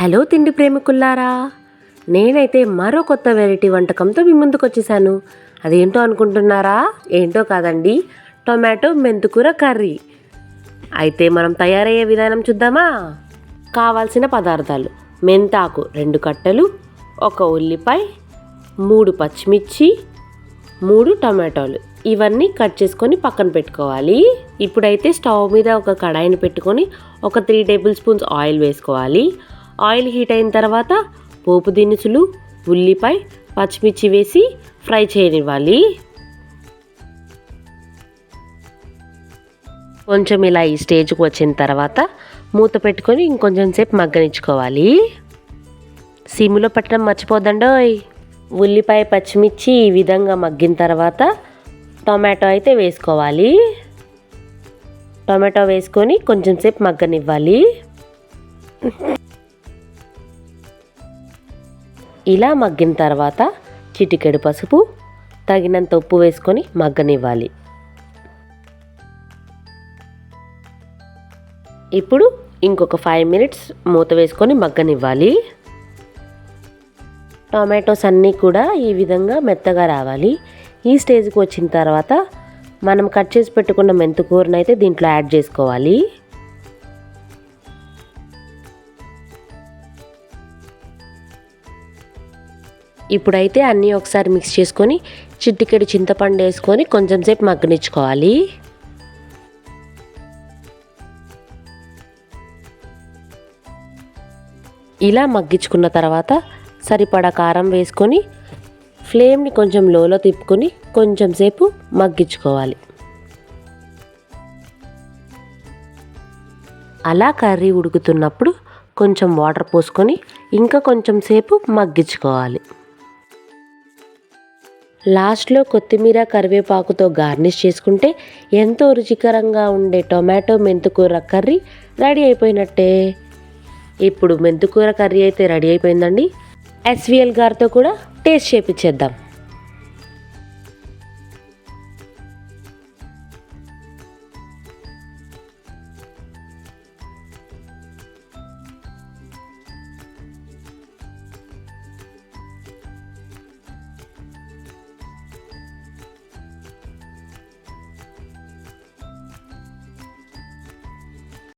Hello తిండి ప్రేమికుల్లారా. నేనైతే మరో కొత్త వెరైటీ వంటకంతో మీ ముందుకు వచ్చేసాను అదేంటో అనుకుంటున్నారా? ఏంటో కాదండి. టొమాటో మెంతుకూర కర్రీ. అయితే మనం తయారయ్యే విధానం చూద్దామా? కావాల్సిన పదార్థాలు. మెంతాకు రెండు కట్టలు ఒక ఉల్లిపాయ మూడు పచ్చిమిర్చి మూడు టమాటోలు. ఇవన్నీ కట్ చేసుకొని పక్కన పెట్టుకోవాలి. ఇప్పుడైతే స్టవ్ మీద ఒక కడాయిని పెట్టుకొని ఒక త్రీ టేబుల్ స్పూన్స్ ఆయిల్ వేసుకోవాలి. ఆయిల్ హీట్ అయిన తర్వాత పోపు దినుసులు ఉల్లిపాయ పచ్చిమిర్చి వేసి ఫ్రై చేయనివ్వాలి. కొంచెం ఇలా ఈ స్టేజ్కి వచ్చిన తర్వాత మూత పెట్టుకొని ఇంకొంచెం సేపు మగ్గనిచ్చుకోవాలి. సిమ్లో పెట్టడం మర్చిపోదండోయ్ ఉల్లిపాయ పచ్చిమిర్చి ఈ విధంగా మగ్గిన తర్వాత టొమాటో అయితే వేసుకోవాలి. టొమాటో వేసుకొని కొంచెం సేపు మగ్గనివ్వాలి. ఇలా మగ్గిన తర్వాత చిటికెడు పసుపు తగినంత ఉప్పు వేసుకొని మగ్గనివ్వాలి. ఇప్పుడు ఇంకొక ఫైవ్ మినిట్స్ మూత వేసుకొని మగ్గనివ్వాలి. టొమాటోస్ అన్నీ కూడా ఈ విధంగా మెత్తగా రావాలి. ఈ స్టేజ్కి వచ్చిన తర్వాత మనం కట్ చేసి పెట్టుకున్న మెంతుకూరను అయితే దీంట్లో యాడ్ చేసుకోవాలి. ఇప్పుడైతే అన్నీ ఒకసారి మిక్స్ చేసుకొని చిట్టికెడు చింతపండు వేసుకొని కొంచెం సేపు మగ్గనిచ్చుకోవాలి. ఇలా మగ్గించుకున్న తర్వాత సరిపడా కారం వేసుకొని ఫ్లేమ్ని కొంచెం లోలో తిప్పుకొని కొంచెం సేపు మగ్గించుకోవాలి. అలా కర్రీ ఉడుకుతున్నప్పుడు కొంచెం వాటర్ పోసుకొని ఇంకా కొంచెం సేపు మగ్గించుకోవాలి. లాస్ట్లో కొత్తిమీర కరివేపాకుతో గార్నిష్ చేసుకుంటే ఎంతో రుచికరంగా ఉండే టొమాటో మెంతుకూర కర్రీ రెడీ అయిపోయినట్టే. ఇప్పుడు మెంతుకూర కర్రీ అయితే రెడీ అయిపోయిందండి. ఎస్విఎల్ గారితో కూడా టేస్ట్ చేపించేద్దాం.